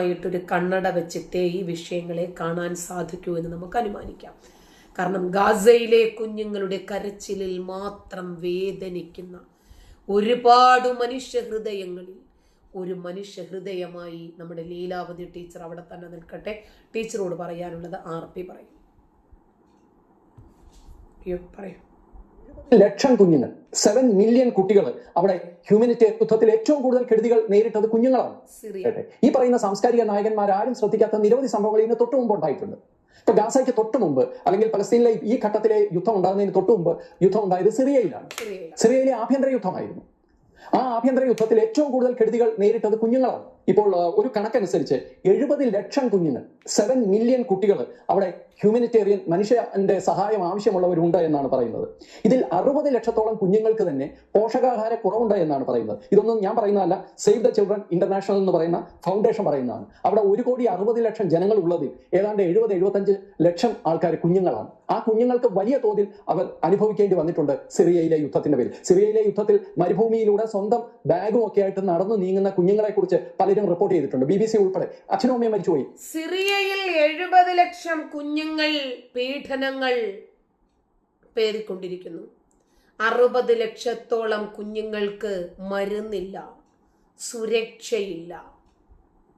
ആയിട്ടൊരു കണ്ണട വെച്ചിട്ടേ ഈ വിഷയങ്ങളെ കാണാൻ സാധിക്കൂ എന്ന് നമുക്ക് അനുമാനിക്കാം. കാരണം ഗാസയിലെ കുഞ്ഞുങ്ങളുടെ കരച്ചിലിൽ മാത്രം വേദനിക്കുന്ന ഒരുപാട് മനുഷ്യ ഹൃദയങ്ങളിൽ ഒരു മനുഷ്യ ഹൃദയമായി നമ്മുടെ ലീലാവതി ടീച്ചർ അവിടെ തന്നെ നിൽക്കട്ടെ. ടീച്ചറോട് പറയാനുള്ളത് ആർ പി പറയും. അയ്യോ പറയൂ. ലക്ഷം കുഞ്ഞുങ്ങൾ. സെവൻ മില്യൺ കുട്ടികൾ അവിടെ ഹ്യൂമനിറ്റി യുദ്ധത്തിൽ ഏറ്റവും കൂടുതൽ കെടുതികൾ നേരിട്ടത് കുഞ്ഞുങ്ങളാണ്. ഈ പറയുന്ന സാംസ്കാരിക നായകന്മാർ ആരും ശ്രദ്ധിക്കാത്ത നിരവധി സംഭവങ്ങൾ ഇതിന് തൊട്ട് മുമ്പ് ഉണ്ടായിട്ടുണ്ട്. ഇപ്പൊ ഗാസയ്ക്ക് തൊട്ട് മുമ്പ് അല്ലെങ്കിൽ പലസ്തീനിലെ ഈ ഘട്ടത്തിലെ യുദ്ധം ഉണ്ടാകുന്നതിന് തൊട്ട് മുമ്പ് യുദ്ധം ഉണ്ടായത് സിറിയയിലാണ്. സിറിയയിലെ ആഭ്യന്തര യുദ്ധമായിരുന്നു. ആ ആഭ്യന്തര യുദ്ധത്തിൽ ഏറ്റവും കൂടുതൽ കെടുതികൾ നേരിട്ടത് കുഞ്ഞുങ്ങളാണ്. ഇപ്പോൾ ഒരു കണക്കനുസരിച്ച് എഴുപത് ലക്ഷം കുഞ്ഞുങ്ങൾ സെവൻ മില്യൺ കുട്ടികൾ അവിടെ ഹ്യൂമനിറ്റേറിയൻ മനുഷ്യന്റെ സഹായം ആവശ്യമുള്ളവരുണ്ട് എന്നാണ് പറയുന്നത്. ഇതിൽ അറുപത് ലക്ഷത്തോളം കുഞ്ഞുങ്ങൾക്ക് തന്നെ പോഷകാഹാര കുറവുണ്ട് എന്നാണ് പറയുന്നത്. ഇതൊന്നും ഞാൻ പറയുന്നതല്ല സേവ് ദ ചിൽഡ്രൻ ഇന്റർനാഷണൽ എന്ന് പറയുന്ന ഫൗണ്ടേഷൻ പറയുന്നതാണ്. അവിടെ ഒരു കോടി അറുപത് ലക്ഷം ജനങ്ങൾ ഉള്ളതിൽ ഏതാണ്ട് എഴുപത് എഴുപത്തഞ്ച് ലക്ഷം ആൾക്കാർ കുഞ്ഞുങ്ങളാണ്. ആ കുഞ്ഞുങ്ങൾക്ക് വലിയ തോതിൽ അവർ അനുഭവിക്കേണ്ടി വന്നിട്ടുണ്ട് സിറിയയിലെ യുദ്ധത്തിന്റെ പേരിൽ. സിറിയയിലെ യുദ്ധത്തിൽ മരുഭൂമിയിലൂടെ സ്വന്തം ബാഗും ഒക്കെ ആയിട്ട് നടന്നു നീങ്ങുന്ന കുഞ്ഞുങ്ങളെ കുറിച്ച് പലരും റിപ്പോർട്ട് ചെയ്തിട്ടുണ്ട്. ബി ബി സി ഉൾപ്പെടെ. അച്ഛനും അമ്മയും മരിച്ചുപോയി. സിറിയയിൽ എഴുപത് ലക്ഷം കുഞ്ഞുങ്ങൾ പീഡനങ്ങൾ പേറിക്കൊണ്ടിരിക്കുന്നു. അറുപത് ലക്ഷത്തോളം കുഞ്ഞുങ്ങൾക്ക് മരുന്നില്ല സുരക്ഷയില്ല.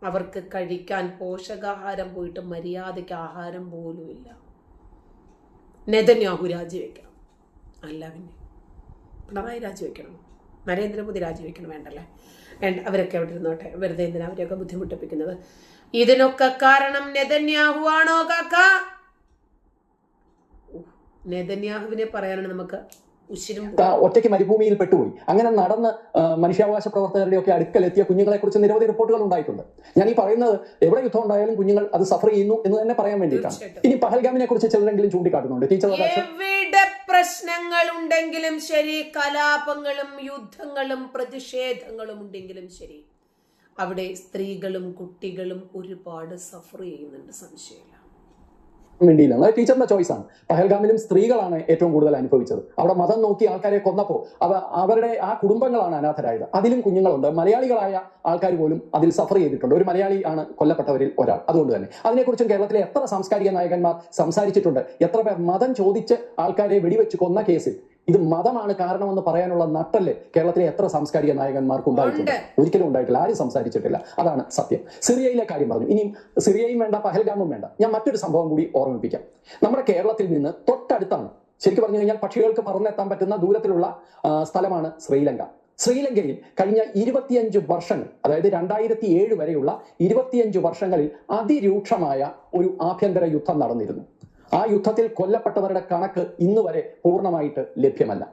അവർക്ക് കഴിക്കാൻ പോഷകാഹാരം പോയിട്ട് മര്യാദയ്ക്ക് ആഹാരം പോലുമില്ല നെതന്യാഹു രാജിവെക്കണം. അല്ല പിന്നെ പിണറായി രാജിവെക്കണം. നരേന്ദ്രമോദി രാജിവെക്കണം വേണ്ടല്ലേ? വേണ്ട അവരൊക്കെ അവിടെ ഇരുന്നോട്ടെ. വെറുതെ എന്തിനാ അവരെയൊക്കെ ബുദ്ധിമുട്ടിപ്പിക്കുന്നത്? ഇതിനൊക്കെ കാരണം നെതന്യാഹു ആണോ കാക്ക? നെതന്യാഹുവിനെ പറയാനാണ് നമുക്ക് ഒറ്റയ്ക്ക് മരുഭൂമിയിൽ പെട്ടുപോയി. അങ്ങനെ നടന്ന് മനുഷ്യാവകാശ പ്രവർത്തകരുടെ ഒക്കെ അടുക്കൽ എത്തിയ കുഞ്ഞുങ്ങളെ കുറിച്ച് നിരവധി റിപ്പോർട്ടുകൾ ഉണ്ടായിട്ടുണ്ട്. ഞാൻ ഈ പറയുന്നത് എവിടെ യുദ്ധം ഉണ്ടായാലും കുഞ്ഞുങ്ങൾ അത് സഫർ ചെയ്യുന്നു എന്ന് തന്നെ പറയാൻ വേണ്ടിയിട്ടാണ്. ഇനി പഹൽഗാമിനെ കുറിച്ച് ചിലരെങ്കിലും ചൂണ്ടിക്കാട്ടുന്നുണ്ട്. ടീച്ചർ ഉണ്ടെങ്കിലും ശരി കലാപങ്ങളും യുദ്ധങ്ങളും പ്രതിഷേധങ്ങളും ഉണ്ടെങ്കിലും ശരി. അവിടെ സ്ത്രീകളും കുട്ടികളും ഒരുപാട് സഫർ ചെയ്യുന്നുണ്ട് സംശയമില്ല. വേണ്ടിയില്ല അത് ടീച്ചറിന്റെ ചോയ്സ് ആണ്. പഹൽഗാമിലും സ്ത്രീകളാണ് ഏറ്റവും കൂടുതൽ അനുഭവിച്ചത്. അവിടെ മതം നോക്കി ആൾക്കാരെ കൊന്നപ്പോൾ അവ അവരുടെ ആ കുടുംബങ്ങളാണ് അനാഥരായത്. അതിലും കുഞ്ഞുങ്ങളുണ്ട്. മലയാളികളായ ആൾക്കാർ പോലും അതിൽ സഫർ ചെയ്തിട്ടുണ്ട്. ഒരു മലയാളി ആണ് കൊല്ലപ്പെട്ടവരിൽ ഒരാൾ. അതുകൊണ്ട് തന്നെ. അതിനെക്കുറിച്ചും കേരളത്തിലെ എത്ര സാംസ്കാരിക നായകന്മാർ സംസാരിച്ചിട്ടുണ്ട്. എത്ര പേർ മതം ചോദിച്ച് ആൾക്കാരെ വെടിവെച്ച് കൊന്ന കേസിൽ. ഇത് മതമാണ് കാരണമെന്ന് പറയാനുള്ള നട്ടൽ കേരളത്തിലെ എത്ര സാംസ്കാരിക നായകന്മാർക്ക് ഉണ്ടായിട്ടുണ്ട് ഒരിക്കലും ഉണ്ടായിട്ടില്ല. ആരും സംസാരിച്ചിട്ടില്ല. അതാണ് സത്യം. സിറിയയിലെ കാര്യം പറഞ്ഞു. ഇനിയും സിറിയയും വേണ്ട പഹൽഗാമും വേണ്ട. ഞാൻ മറ്റൊരു സംഭവം കൂടി ഓർമ്മിപ്പിക്കാം. നമ്മുടെ കേരളത്തിൽ നിന്ന് തൊട്ടടുത്താണ്. ശരിക്കും പറഞ്ഞു കഴിഞ്ഞാൽ പക്ഷികൾക്ക് പറന്നെത്താൻ പറ്റുന്ന ദൂരത്തിലുള്ള സ്ഥലമാണ് ശ്രീലങ്ക. ശ്രീലങ്കയിൽ കഴിഞ്ഞ ഇരുപത്തിയഞ്ച് വർഷങ്ങൾ അതായത് രണ്ടായിരത്തി ഏഴ് വരെയുള്ള ഇരുപത്തിയഞ്ച് വർഷങ്ങളിൽ അതിരൂക്ഷമായ ഒരു ആഭ്യന്തര യുദ്ധം നടന്നിരുന്നു. ആ യുദ്ധത്തിൽ കൊല്ലപ്പെട്ടവരുടെ കണക്ക് ഇന്ന് വരെ പൂർണമായിട്ട് ലഭ്യമല്ല.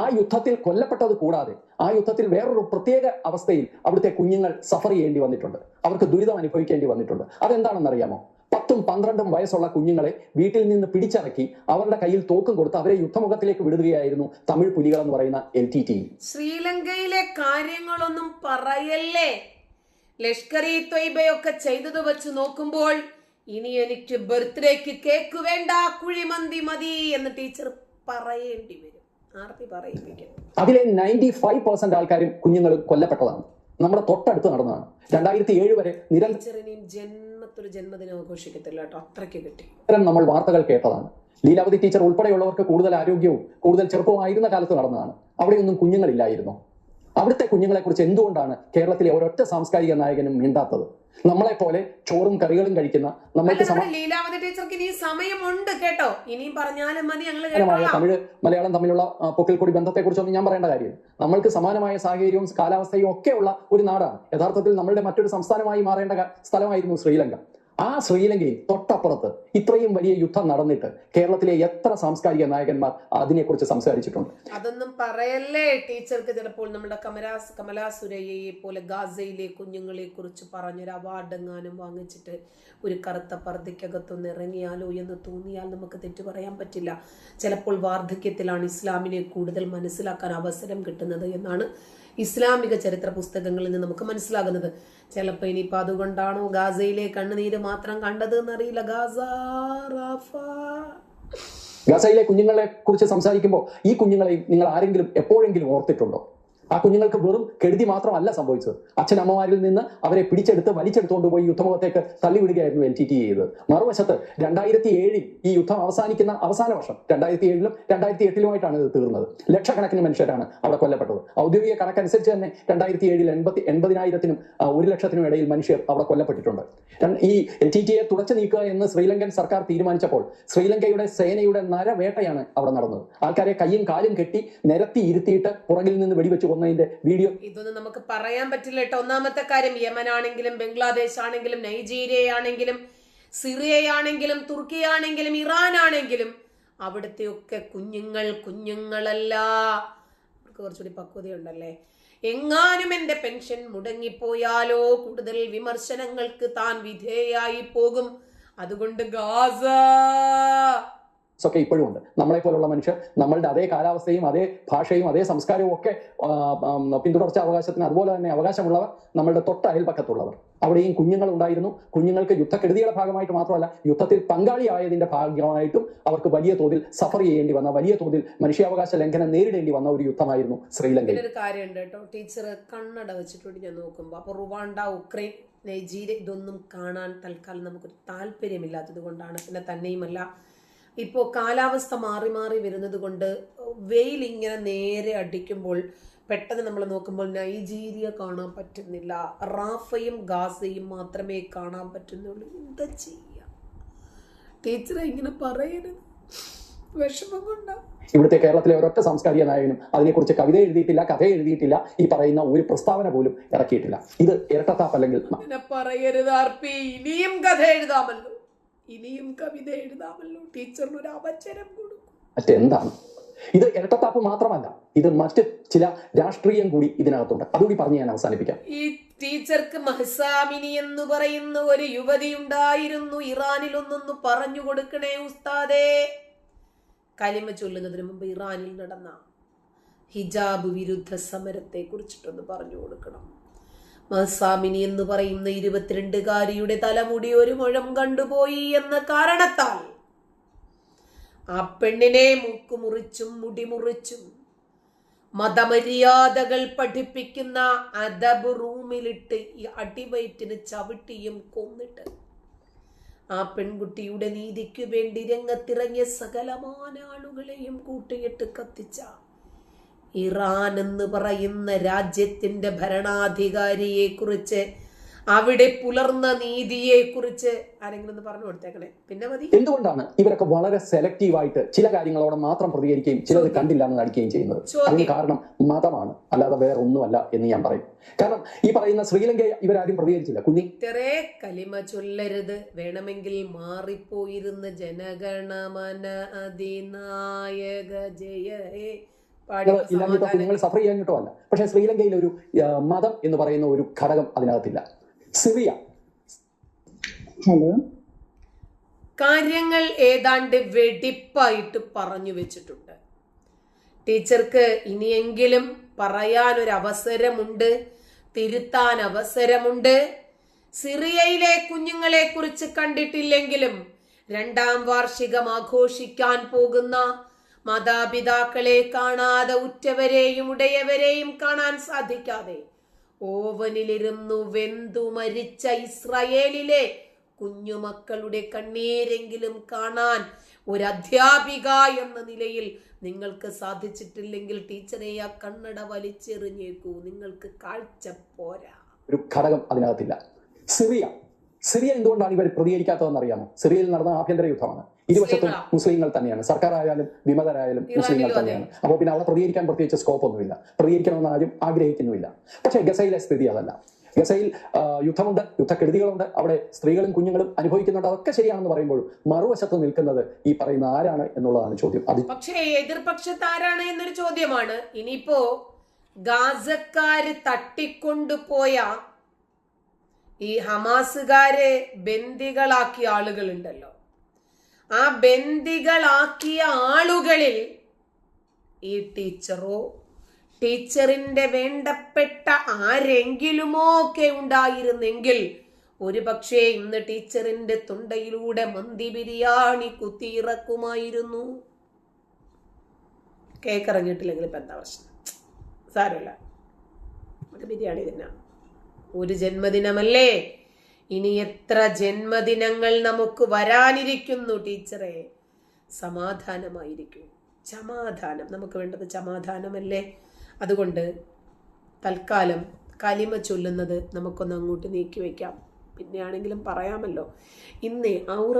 ആ യുദ്ധത്തിൽ കൊല്ലപ്പെട്ടത് കൂടാതെ ആ യുദ്ധത്തിൽ വേറൊരു പ്രത്യേക അവസ്ഥയിൽ അവിടുത്തെ കുഞ്ഞുങ്ങൾ സഫർ ചെയ്യേണ്ടി വന്നിട്ടുണ്ട്. അവർക്ക് ദുരിതം അനുഭവിക്കേണ്ടി വന്നിട്ടുണ്ട്. അതെന്താണെന്നറിയാമോ? പത്തും പന്ത്രണ്ടും വയസ്സുള്ള കുഞ്ഞുങ്ങളെ വീട്ടിൽ നിന്ന് പിടിച്ചിറക്കി അവരുടെ കയ്യിൽ തോക്കും കൊടുത്ത് അവരെ യുദ്ധമുഖത്തിലേക്ക് വിടുകയായിരുന്നു തമിഴ് പുലികൾ എന്ന് പറയുന്ന എൽ ടി ടി ശ്രീലങ്കയിലെ കാര്യങ്ങളൊന്നും പറയല്ലേ? ലഷ്കർ ഇ ത്വയ്ബയൊക്കെ ചെയ്തത് വെച്ച് നോക്കുമ്പോൾ ഇനി എനിക്ക് ബർത്ത്ഡേക്ക് കേക്ക് വേണ്ട കുഴിമന്തി മതി എന്ന് ടീച്ചർ പറയേണ്ടി വരും. ആർത്തി പറയിപ്പിക്കും. അതിലെ നയന്റി ഫൈവ് പെർസെന്റ് ആൾക്കാരും കുഞ്ഞുങ്ങൾ കൊല്ലപ്പെട്ടതാണ്. നമ്മുടെ തൊട്ടടുത്ത് നടന്നതാണ്. രണ്ടായിരത്തി ഏഴ് വരെ നിരന്തരം ജന്മത്തൊരു ജന്മദിനം ആഘോഷിക്കത്തില്ല കേട്ടോ. അത്രയ്ക്ക് കിട്ടി. നമ്മൾ വാർത്തകൾ കേട്ടതാണ്. ലീലാവതി ടീച്ചർ ഉൾപ്പെടെയുള്ളവർക്ക് കൂടുതൽ ആരോഗ്യവും കൂടുതൽ ചെറുപ്പവും ആയിരുന്ന കാലത്ത് നടന്നതാണ്. അവിടെയൊന്നും കുഞ്ഞുങ്ങളില്ലായിരുന്നു. അവിടുത്തെ കുഞ്ഞുങ്ങളെക്കുറിച്ച് എന്തുകൊണ്ടാണ് കേരളത്തിലെ ഒരൊറ്റ സാംസ്കാരിക നായകനും മിണ്ടാത്തത്? നമ്മളെ പോലെ ചോറും കറികളും കഴിക്കുന്ന നമ്മൾക്ക് ലീലാവതി ടീച്ചർക്ക് ഇനി സമയമുണ്ട് കേട്ടോ. ഇനിയും പറഞ്ഞാലും മതി ഞങ്ങൾ തമിഴ് മലയാളം തമ്മിലുള്ള ആ, പൊക്കിൾക്കൊടി ബന്ധത്തെക്കുറിച്ചൊന്നും ഞാൻ പറയേണ്ട കാര്യം. നമ്മൾക്ക് സമാനമായ സാഹചര്യവും കാലാവസ്ഥയും ഒക്കെയുള്ള ഒരു നാടാണ്. യഥാർത്ഥത്തിൽ നമ്മളുടെ മറ്റൊരു സംസ്ഥാനമായി മാറേണ്ട സ്ഥലമായിരുന്നു ശ്രീലങ്ക. ആ ശ്രീലങ്കയിൽ തൊട്ടപ്പുറത്ത് ഇത്രയും വലിയ യുദ്ധം നടന്നിട്ട് കേരളത്തിലെ എത്ര സാംസ്കാരിക നായകന്മാർ അതിനെക്കുറിച്ച് സംസാരിച്ചിട്ടുണ്ട്? അതൊന്നും പറയല്ലേ ടീച്ചർക്ക് ചിലപ്പോൾ നമ്മുടെ കമലാസ് കമലാ സുരയ്യയെ പോലെ ഗാസയിലെ കുഞ്ഞുങ്ങളെ കുറിച്ച് പറഞ്ഞൊരു അവാർഡ് എങ്ങാനും വാങ്ങിച്ചിട്ട് ഒരു കറുത്ത പർദ്ദയ്ക്കകത്തൊന്ന് ഇറങ്ങിയാലോ എന്ന് തോന്നിയാൽ നമുക്ക് തെറ്റു പറയാൻ പറ്റില്ല. ചിലപ്പോൾ വാർദ്ധക്യത്തിലാണ് ഇസ്ലാമിനെ കൂടുതൽ മനസ്സിലാക്കാൻ അവസരം കിട്ടുന്നത് എന്നാണ് ഇസ്ലാമിക ചരിത്ര പുസ്തകങ്ങളിൽ നിന്ന് നമുക്ക് മനസ്സിലാകുന്നത്. ചിലപ്പോൾ ഇനിയിപ്പോൾ അതുകൊണ്ടാണോ ഗാസയിലെ കണ്ണുനീര് മാത്രം കണ്ടത് എന്നറിയില്ല ഗാസ റാഫ. ഗസയിലെ കുഞ്ഞുങ്ങളെ കുറിച്ച് സംസാരിക്കുമ്പോൾ ഈ കുഞ്ഞുങ്ങളെ നിങ്ങൾ ആരെങ്കിലും എപ്പോഴെങ്കിലും ഓർത്തിട്ടുണ്ടോ? ആ കുഞ്ഞുങ്ങൾക്ക് വെറും കെടുതി മാത്രമല്ല സംഭവിച്ചത്. അച്ഛനമ്മമാരിൽ നിന്ന് അവരെ പിടിച്ചെടുത്ത് വലിച്ചെടുത്തുകൊണ്ട് പോയി യുദ്ധമുഖത്തേക്ക് തള്ളിവിടുകയായിരുന്നു എൽ ടി ടി ചെയ്തത്. മറുവശത്ത് രണ്ടായിരത്തി ഏഴിൽ ഈ യുദ്ധം അവസാനിക്കുന്ന അവസാന വർഷം രണ്ടായിരത്തി ഏഴിലും രണ്ടായിരത്തി എട്ടിലുമായിട്ടാണ് ഇത് തീർന്നത്. ലക്ഷക്കണക്കിന് മനുഷ്യരാണ് അവിടെ കൊല്ലപ്പെട്ടത്. ഔദ്യോഗിക കണക്കനുസരിച്ച് തന്നെ രണ്ടായിരത്തി ഏഴിൽ എൺപത്തി എൺപതിനായിരത്തിനും ഒരു ലക്ഷത്തിനും ഇടയിൽ മനുഷ്യർ അവിടെ കൊല്ലപ്പെട്ടിട്ടുണ്ട്. ഈ എൽ ടി ടിയെ തുടച്ചു നീക്കുക എന്ന് ശ്രീലങ്കൻ സർക്കാർ തീരുമാനിച്ചപ്പോൾ ശ്രീലങ്കയുടെ സേനയുടെ നരവേട്ടയാണ് അവിടെ നടന്നത്. ആൾക്കാരെ കയ്യും കാലും കെട്ടി നിരത്തി ഇരുത്തിയിട്ട് പുറകിൽ നിന്ന് വെടിവെച്ച് കൊന്നതിന്റെ വീഡിയോ. ഇതൊന്നും നമുക്ക് പറയാൻ പറ്റില്ല കേട്ടോ. ഒന്നാമത്തെ കാര്യം യമൻ ആണെങ്കിലും ബംഗ്ലാദേശ് ആണെങ്കിലും നൈജീരിയ ആണെങ്കിലും സിറിയയാണെങ്കിലും തുർക്കി ആണെങ്കിലും ഇറാൻ ആണെങ്കിലും അവിടുത്തെയൊക്കെ കുഞ്ഞുങ്ങൾ കുഞ്ഞുങ്ങളല്ല. കുറച്ചുകൂടി പക്വതയുണ്ടല്ലേ? എങ്ങാനും എന്റെ പെൻഷൻ മുടങ്ങിപ്പോയാലോ? കൂടുതൽ വിമർശനങ്ങൾക്ക് താൻ വിധേയായി പോകും. അതുകൊണ്ട് ഗാസ. ഒക്കെ ഇപ്പോഴും ഉണ്ട്. നമ്മളെ പോലുള്ള മനുഷ്യർ നമ്മളുടെ അതേ കാലാവസ്ഥയും അതേ ഭാഷയും അതേ സംസ്കാരവും ഒക്കെ പിന്തുടർച്ച അവകാശത്തിന് അതുപോലെ തന്നെ അവകാശമുള്ളവർ നമ്മളുടെ തൊട്ട അയൽപക്കത്തുള്ളവർ. അവിടെയും കുഞ്ഞുങ്ങൾ ഉണ്ടായിരുന്നു. കുഞ്ഞുങ്ങൾക്ക് യുദ്ധക്കെടുതിയുടെ ഭാഗമായിട്ട് മാത്രമല്ല യുദ്ധത്തിൽ പങ്കാളിയായതിന്റെ ഭാഗമായിട്ടും അവർക്ക് വലിയ തോതിൽ സഫർ ചെയ്യേണ്ടി വന്ന വലിയ തോതിൽ മനുഷ്യാവകാശ ലംഘനം നേരിടേണ്ടി വന്ന ഒരു യുദ്ധമായിരുന്നു ശ്രീലങ്കയിൽ. ഒരു കാര്യമുണ്ട് കേട്ടോ. ടീച്ചർ കണ്ണട വെച്ചിട്ടുണ്ട് ഞാൻ നോക്കുമ്പോൾ അപ്പോൾ റുവാണ്ട ഉക്രൈൻ നൈജീരിയ ഇതൊന്നും കാണാൻ തൽക്കാലം നമുക്കൊരു താല്പര്യമില്ലാത്തത് കൊണ്ടാണ്. പിന്നെ തന്നെയുമല്ല ഇപ്പോൾ കാലാവസ്ഥ മാറി മാറി വരുന്നത് കൊണ്ട് വെയിൽ ഇങ്ങനെ നേരെ അടിക്കുമ്പോൾ പെട്ടെന്ന് നമ്മൾ നോക്കുമ്പോൾ നൈജീരിയ കാണാൻ പറ്റുന്നില്ല. റാഫയും ഗാസയും മാത്രമേ കാണാൻ പറ്റുന്നുള്ളൂ. എന്താ ചെയ്യുക ടീച്ചറെ ഇങ്ങനെ പറയരുത്. വിഷമം കൊണ്ടാ. ഇവിടുത്തെ കേരളത്തിലെ ഒരൊറ്റ സാംസ്കാരിക നായകനും അതിനെക്കുറിച്ച് കവിത എഴുതിയിട്ടില്ല കഥ എഴുതിയിട്ടില്ല ഈ പറയുന്ന ഒരു പ്രസ്താവന പോലും ഇറക്കിയിട്ടില്ല. ഇത് ഇരട്ടത്താപ്പ് അല്ലെങ്കിൽ അങ്ങനെ പറയരുത് ഇനിയും കഥ എഴുതാമല്ലോ. ഇനിയും കവിത എഴുതാമല്ലോ. ടീച്ചറിന് ഒരു അവസരം കൊടുക്കും. മറ്റെന്താണ്? ഇത് ഇരട്ടത്താപ്പ് മാത്രമല്ല ഇത് മറ്റ് ചില രാഷ്ട്രീയം കൂടി ഇതിനകത്തുണ്ട്. അതുകൂടി പറഞ്ഞ് ഞാൻ അവസാനിപ്പിക്കാം. ഈ ടീച്ചർക്ക് മഹസാമിനി എന്ന് പറയുന്ന ഒരു യുവതി ഉണ്ടായിരുന്നു. ഇറാനിൽ ഒന്നൊന്ന് പറഞ്ഞു കൊടുക്കണേ ഉസ്താദേ. കലിമ ചൊല്ലുന്നതിന് മുമ്പ് ഇറാനിൽ നടന്ന ഹിജാബ് വിരുദ്ധ സമരത്തെ കുറിച്ചിട്ടൊന്ന് പറഞ്ഞു കൊടുക്കണം. മഹസാമിനി എന്ന് പറയുന്ന ഇരുപത്തിരണ്ടുകാരിയുടെ തലമുടി ഒരു മുഴം കണ്ടുപോയി എന്ന കാരണത്താൽ ആ പെണ്ണിനെ മൂക്ക് മുടിമുറിച്ചും മുടി മുറിച്ചും മതമര്യാദകൾ പഠിപ്പിക്കുന്ന അദബ് റൂമിലിട്ട് ഈ അടിവയറ്റിന് ചവിട്ടിയും കൊന്നിട്ട് ആ പെൺകുട്ടിയുടെ നീതിക്കു വേണ്ടി രംഗത്തിറങ്ങിയ സകലമാന ആളുകളെയും കൂട്ടിയിട്ട് കത്തിച്ച ഇറാൻ എന്ന് പറയുന്ന രാജ്യത്തിന്റെ ഭരണാധികാരിയെ കുറിച്ച് അവിടെ പുലർന്ന നീതിയെ കുറിച്ച് ആരെങ്കിലും ഒന്ന് പറഞ്ഞു കൊടുത്തേക്കണേ. പിന്നെ മതി. എന്തുകൊണ്ടാണ് ഇവരൊക്കെ വളരെ സെലക്റ്റീവായിട്ട് ചില കാര്യങ്ങളോട് മാത്രം പ്രതികരിക്കുകയും ചിലത് കണ്ടില്ല എന്ന് നടിക്കുകയും ചെയ്യുന്നത്? അതിന് കാരണം മതമാണ് അല്ലാതെ വേറെ ഒന്നുമല്ല എന്ന് ഞാൻ പറയും. കാരണം ഈ പറയുന്ന ശ്രീലങ്ക ഇവരാരും പ്രതികരിച്ചില്ല. കുഞ്ഞി. ഇത്രേ കലിമ ചൊല്ലരുത്. വേണമെങ്കിൽ മാറിപ്പോയിരുന്ന ജനഗണമന അതിനായക ജയ. ഇല്ലാഞ്ഞിട്ടോ കുഞ്ഞുങ്ങൾ സഫർ ചെയ്യാഞ്ഞിട്ടോ അല്ല. പക്ഷേ ശ്രീലങ്കയിൽ ഒരു മതം എന്ന് പറയുന്ന ഒരു ഘടകം അതിനകത്തില്ല. സിറിയ. ഹലോ. കാര്യങ്ങൾ ഏതാണ്ട് വെടിപ്പായിട്ട് പറഞ്ഞു വെച്ചിട്ടുണ്ട്. ടീച്ചർക്ക് ഇനിയെങ്കിലും പറയാൻ ഒരു അവസരമുണ്ട് തിരുത്താൻ അവസരമുണ്ട് സിറിയയിലെ കുഞ്ഞുങ്ങളെ കുറിച്ച് കണ്ടിട്ടില്ലെങ്കിലും രണ്ടാം വാർഷികം ആഘോഷിക്കാൻ പോകുന്ന മാതാപിതാക്കളെ കാണാതെ ഉറ്റവരെയും ഉടയവരെയും കാണാൻ സാധിക്കാതെ ഓവനിലിരുന്നു വെന്തു മരിച്ച ഇസ്രയേലിലെ കുഞ്ഞുമക്കളുടെ കണ്ണീരെങ്കിലും കാണാൻ ഒരു അധ്യാപിക എന്ന നിലയിൽ നിങ്ങൾക്ക് സാധിച്ചിട്ടില്ലെങ്കിൽ ടീച്ചറെ ആ കണ്ണട വലിച്ചെറിഞ്ഞേക്കൂ. നിങ്ങൾക്ക് കാഴ്ച പോരാ. ഒരു ഘടകം അതിനകത്തില്ല. സിറിയ സിറിയ എന്തുകൊണ്ടാണ് ഇവർ പ്രതികരിക്കാത്തതെന്ന് അറിയാമോ? സിറിയയിൽ നടന്ന ആഭ്യന്തര യുദ്ധമാണ്. ഇരുവശത്തും. മുസ്ലിങ്ങൾ തന്നെയാണ്. സർക്കാർ ആയാലും വിമതരായാലും മുസ്ലിങ്ങൾ തന്നെയാണ്. അപ്പോൾ പിന്നെ അവിടെ പ്രതികരിക്കാൻ പ്രത്യേകിച്ച് സ്കോപ്പ് ഒന്നുമില്ല പ്രതികരിക്കണമെന്ന് ആരും ആഗ്രഹിക്കുന്നുമില്ല. പക്ഷേ ഗസയിലെ സ്ഥിതി അതല്ല. ഗസയിൽ യുദ്ധമുണ്ട് യുദ്ധക്കെടുതികളുണ്ട്. അവിടെ സ്ത്രീകളും കുഞ്ഞുങ്ങളും അനുഭവിക്കുന്നുണ്ട്. അതൊക്കെ ശരിയാണെന്ന് പറയുമ്പോൾ മറുവശത്ത് നിൽക്കുന്നത് ഈ പറയുന്ന ആരാണ് എന്നുള്ളതാണ് ചോദ്യം. അത് പക്ഷേ എതിർപക്ഷത്ത് ആരാണ് എന്നൊരു ചോദ്യമാണ്. ഇനിയിപ്പോ ഗാസക്കാര് തട്ടിക്കൊണ്ടുപോയ ഈ ഹമാസുകാരെ ബന്ദികളാക്കിയ ആളുകളുണ്ടല്ലോ. ആ ബന്ദികളാക്കിയ ആളുകളിൽ ഈ ടീച്ചറോ ടീച്ചറിന്റെ വേണ്ടപ്പെട്ട ആരെങ്കിലുമോ ഒക്കെ ഉണ്ടായിരുന്നെങ്കിൽ ഒരു പക്ഷേ ഇന്ന് ടീച്ചറിന്റെ തൊണ്ടയിലൂടെ മന്തി ബിരിയാണി കുത്തിയിറക്കുമായിരുന്നു. കേക്കിറങ്ങിയിട്ടില്ലെങ്കിൽ ഇപ്പൊ എന്താ പ്രശ്നം? സാരമില്ല. ബിരിയാണി തിന്നാം ഒരു ജന്മദിനമല്ലേ? ഇനി എത്ര ജന്മദിനങ്ങൾ നമുക്ക് വരാനിരിക്കുന്നു ടീച്ചറെ? സമാധാനമായിരിക്കും. സമാധാനം നമുക്ക് വേണ്ടത് സമാധാനമല്ലേ അതുകൊണ്ട് തൽക്കാലം കലിമ ചൊല്ലുന്നത് നമുക്കൊന്ന് അങ്ങോട്ട് നീക്കി വയ്ക്കാം പിന്നെയാണെങ്കിലും പറയാമല്ലോ. ഇന്നേ ഔറ